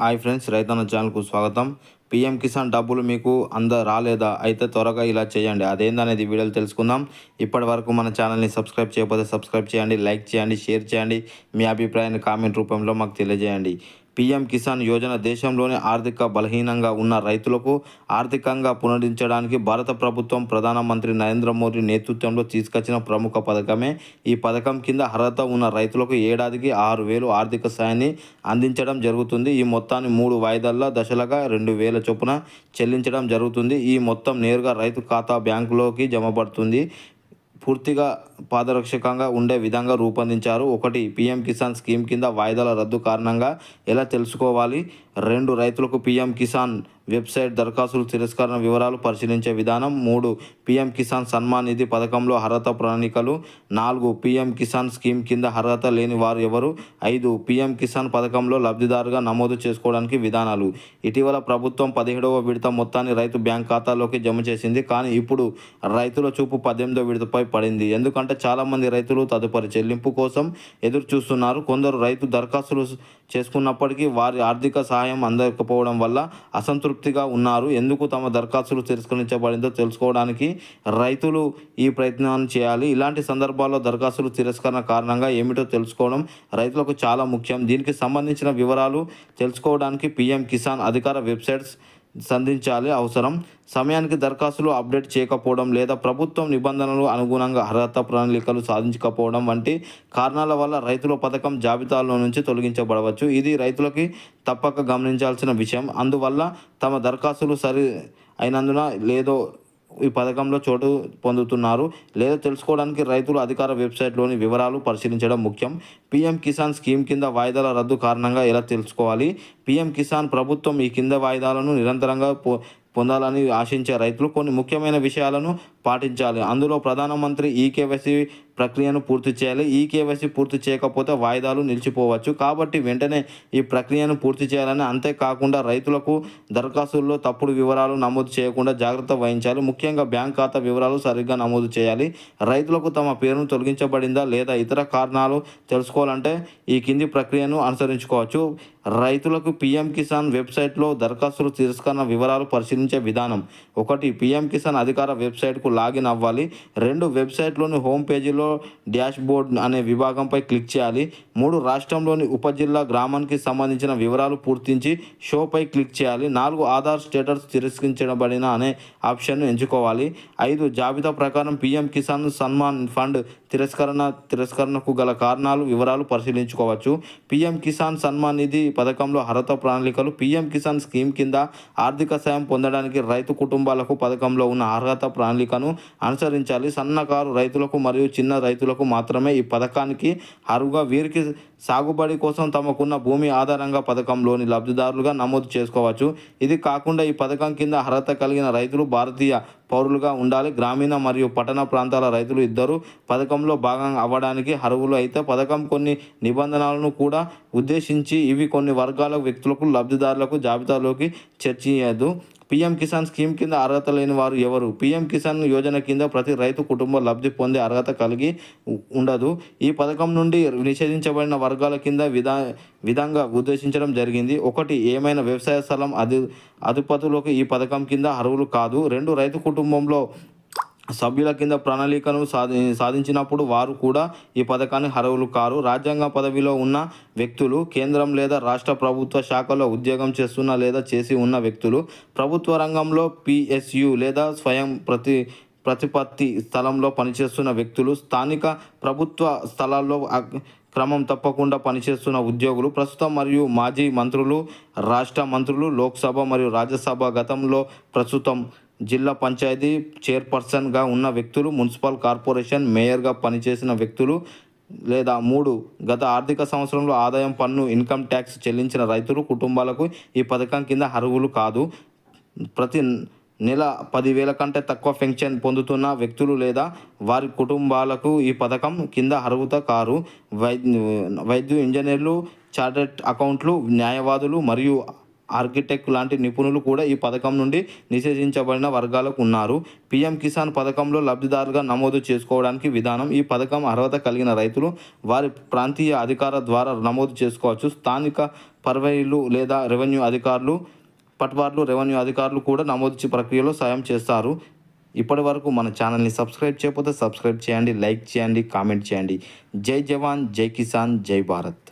Hi friends రైతన్న ఛానల్కు స్వాగతం. పిఎం కిసాన్ డబ్బులు మీకు అంద రాలేదా అయితే త్వరగా ఇలా చేయండి. అదేందనేది వీడియోలు తెలుసుకుందాం. ఇప్పటి వరకు మన ఛానల్ని సబ్స్క్రైబ్ చేయకపోతే సబ్స్క్రైబ్ చేయండి లైక్ చేయండి షేర్ చేయండి. మీ అభిప్రాయాన్ని కామెంట్ రూపంలో మాకు తెలియజేయండి. పీఎం కిసాన్ యోజన దేశంలోని ఆర్థిక బలహీనంగా ఉన్న రైతులకు ఆర్థికంగా పునరుద్ధరించడానికి భారత ప్రభుత్వం ప్రధానమంత్రి నరేంద్ర మోదీ నేతృత్వంలో తీసుకొచ్చిన ప్రముఖ పథకమే. ఈ పథకం కింద అర్హత ఉన్న రైతులకు ఏడాదికి ఆరు వేలు ఆర్థిక సాయాన్ని అందించడం జరుగుతుంది. ఈ మొత్తాన్ని మూడు వాయిదాల్లో దశలుగా రెండు వేల చొప్పున చెల్లించడం జరుగుతుంది. ఈ మొత్తం నేరుగా రైతు ఖాతా బ్యాంకులోకి జమపడుతుంది పూర్తిగా పాదరక్షకంగా ఉండే విధంగా రూపొందించారు. ఒకటి పీఎం కిసాన్ స్కీమ్ కింద వాయిదాల రద్దు కారణంగా ఎలా తెలుసుకోవాలి? రెండు రైతులకు పీఎం కిసాన్ వెబ్సైట్ దరఖాస్తులు తిరస్కరణ వివరాలు పరిశీలించే విధానం మూడు పిఎం కిసాన్ సన్మాన్ నిధి పథకంలో అర్హత ప్రణాళికలు నాలుగు పిఎం కిసాన్ స్కీమ్ కింద అర్హత లేని వారు ఎవరు? ఐదు పిఎం కిసాన్ పథకంలో లబ్ధిదారుగా నమోదు చేసుకోవడానికి విధానాలు. ఇటీవల ప్రభుత్వం పదిహేడవ విడత మొత్తాన్ని రైతు బ్యాంక్ ఖాతాలోకి జమ చేసింది. కానీ ఇప్పుడు రైతుల చూపు పద్దెనిమిదో విడతపై పడింది. ఎందుకంటే చాలామంది రైతులు తదుపరి చెల్లింపు కోసం ఎదురు చూస్తున్నారు కొందరు రైతు దరఖాస్తులు చేసుకున్నప్పటికీ వారి ఆర్థిక సహాయం అందకపోవడం వల్ల అసంతృప్తి సంతృప్తిగా ఉన్నారు. ఎందుకు తమ దరఖాస్తులు తిరస్కరించబడిందో తెలుసుకోవడానికి రైతులు ఈ ప్రయత్నాన్ని చేయాలి. ఇలాంటి సందర్భాల్లో దరఖాస్తులు తిరస్కరణ కారణంగా ఏమిటో తెలుసుకోవడం రైతులకు చాలా ముఖ్యం. దీనికి సంబంధించిన వివరాలు తెలుసుకోవడానికి పిఎం కిసాన్ అధికార వెబ్సైట్స్ సంధించాలి అవసరం. సమయానికి దరఖాస్తులు అప్డేట్ చేయకపోవడం లేదా ప్రభుత్వం నిబంధనలు అనుగుణంగా అర్హత ప్రణాళికలు సాధించకపోవడం వంటి కారణాల వల్ల రైతుల పథకం జాబితాలో నుంచి తొలగించబడవచ్చు. ఇది రైతులకి తప్పక గమనించాల్సిన విషయం. అందువల్ల తమ దరఖాస్తులు సరి అయినందున లేదో ఈ పథకంలో చోటు పొందుతున్నారు. లేదా తెలుసుకోవడానికి రైతులు అధికార వెబ్సైట్లోని వివరాలు పరిశీలించడం ముఖ్యం. పీఎం కిసాన్ స్కీమ్ కింద వాయిదాల రద్దు కారణంగా ఎలా తెలుసుకోవాలి? పీఎం కిసాన్ ప్రభుత్వం ఈ కింద వాయిదాలను నిరంతరంగా పో పొందాలని ఆశించే రైతులు కొన్ని ముఖ్యమైన విషయాలను పాటించాలి. అందులో ప్రధానమంత్రి ఈ ప్రక్రియను పూర్తి చేయాలి. ఈ కేవైసీ పూర్తి చేయకపోతే వాయిదాలు నిలిచిపోవచ్చు. కాబట్టి వెంటనే ఈ ప్రక్రియను పూర్తి చేయాలని అంతేకాకుండా రైతులకు దరఖాస్తుల్లో తప్పుడు వివరాలు నమోదు చేయకుండా జాగ్రత్త వహించాలి. ముఖ్యంగా బ్యాంక్ ఖాతా వివరాలు సరిగ్గా నమోదు చేయాలి. రైతులకు తమ పేరును తొలగించబడిందా లేదా ఇతర కారణాలు తెలుసుకోవాలంటే ఈ కింది ప్రక్రియను అనుసరించుకోవచ్చు. రైతులకు పిఎం కిసాన్ వెబ్సైట్లో దరఖాస్తులు తిరస్కరణ వివరాలు పరిశీలించే విధానం. ఒకటి పిఎం కిసాన్ అధికార వెబ్సైట్కు లాగిన్ అవ్వాలి. రెండు వెబ్సైట్లోని హోమ్ పేజీలో డాష్ బోర్డ్ అనే విభాగంపై క్లిక్ చేయాలి. మూడు రాష్ట్రంలోని ఉపజిల్లా గ్రామానికి సంబంధించిన వివరాలు పూర్తించి షోపై క్లిక్ చేయాలి. నాలుగు ఆధార్ స్టేటస్ తిరస్కరించబడిన అనే ఆప్షన్ను ఎంచుకోవాలి. ఐదు జాబితా ప్రకారం పిఎం కిసాన్ సన్మాన్ ఫండ్ తిరస్కరణ తిరస్కరణకు గల కారణాలు వివరాలు పరిశీలించుకోవచ్చు. పీఎం కిసాన్ సన్మాన్ నిధి పథకంలో అర్హత ప్రణాళికలు పిఎం కిసాన్ స్కీమ్ కింద ఆర్థిక సాయం పొందడానికి రైతు కుటుంబాలకు పథకంలో ఉన్న అర్హత ప్రణాళికను అనుసరించాలి. సన్నకారు రైతులకు మరియు చిన్న రైతులకు మాత్రమే ఈ పథకానికి అరువుగా వీరికి సాగుబడి కోసం తమకున్న భూమి ఆధారంగా పథకంలోని లబ్ధిదారులుగా నమోదు చేసుకోవచ్చు. ఇది కాకుండా ఈ పథకం కింద అర్హత కలిగిన రైతులు భారతీయ పౌరులుగా ఉండాలి. గ్రామీణ మరియు పట్టణ ప్రాంతాల రైతులు ఇద్దరు పథకంలో భాగం అవ్వడానికి అర్హులు అయితే పథకం కొన్ని నిబంధనలను కూడా ఉద్దేశించి ఇవి కొన్ని వర్గాల వ్యక్తులకు లబ్ధిదారులకు జాబితాలోకి చర్చించదు పీఎం కిసాన్ స్కీమ్ కింద అర్హత లేని వారు ఎవరు? పీఎం కిసాన్ యోజన కింద ప్రతి రైతు కుటుంబం లబ్ధి పొందే అర్హత కలిగి ఉండదు. ఈ పథకం నుండి నిషేధించబడిన వర్గాల కింద విధా విధంగా ఉద్దేశించడం జరిగింది. ఒకటి ఏమైనా వ్యవసాయ స్థలం అధి అధిపతులకు ఈ పథకం కింద అర్హులు కాదు. రెండు రైతు కుటుంబంలో సభ్యుల కింద ప్రణాళికను సాధి సాధించినప్పుడు వారు కూడా ఈ పథకాన్ని అర్హులు కారు రాజ్యాంగ పదవిలో ఉన్న వ్యక్తులు కేంద్రం లేదా రాష్ట్ర ప్రభుత్వ శాఖలో ఉద్యోగం చేస్తున్న లేదా చేసి ఉన్న వ్యక్తులు ప్రభుత్వ రంగంలో పిఎస్యు లేదా స్వయం ప్రతి ప్రతిపత్తి స్థలంలో పనిచేస్తున్న వ్యక్తులు స్థానిక ప్రభుత్వ స్థలాల్లో క్రమం తప్పకుండా పనిచేస్తున్న ఉద్యోగులు ప్రస్తుతం మరియు మాజీ మంత్రులు రాష్ట్ర మంత్రులు లోక్సభ మరియు రాజ్యసభ గతంలో ప్రస్తుతం జిల్లా పంచాయతీ చైర్పర్సన్గా ఉన్న వ్యక్తులు మున్సిపల్ కార్పొరేషన్ మేయర్గా పనిచేసిన వ్యక్తులు లేదా మూడు గత ఆర్థిక సంవత్సరంలో ఆదాయం పన్ను ఇన్కమ్ ట్యాక్స్ చెల్లించిన రైతులు కుటుంబాలకు ఈ పథకం కింద అర్హులు కాదు. ప్రతి నెల పదివేల కంటే తక్కువ పెన్షన్ పొందుతున్న వ్యక్తులు లేదా వారి కుటుంబాలకు ఈ పథకం కింద అర్హత కారు వైద్య వైద్యు ఇంజనీర్లు చార్టెడ్ అకౌంట్లు న్యాయవాదులు మరియు ఆర్కిటెక్ట్ లాంటి నిపుణులు కూడా ఈ పథకం నుండి నిషేధించబడిన వర్గాలకు ఉన్నారు. పీఎం కిసాన్ పథకంలో లబ్ధిదారుగా నమోదు చేసుకోవడానికి విధానం ఈ పథకం అర్హత కలిగిన రైతులు వారి ప్రాంతీయ అధికార ద్వారా నమోదు చేసుకోవచ్చు. స్థానిక పర్వైలు లేదా రెవెన్యూ అధికారులు పట్వార్లు రెవెన్యూ అధికారులు కూడా నమోదు ప్రక్రియలో సాయం చేస్తారు. ఇప్పటి వరకు మన ఛానల్ని సబ్స్క్రైబ్ చేయకపోతే సబ్స్క్రైబ్ చేయండి లైక్ చేయండి కామెంట్ చేయండి. జై జవాన్ జై కిసాన్ జై భారత్.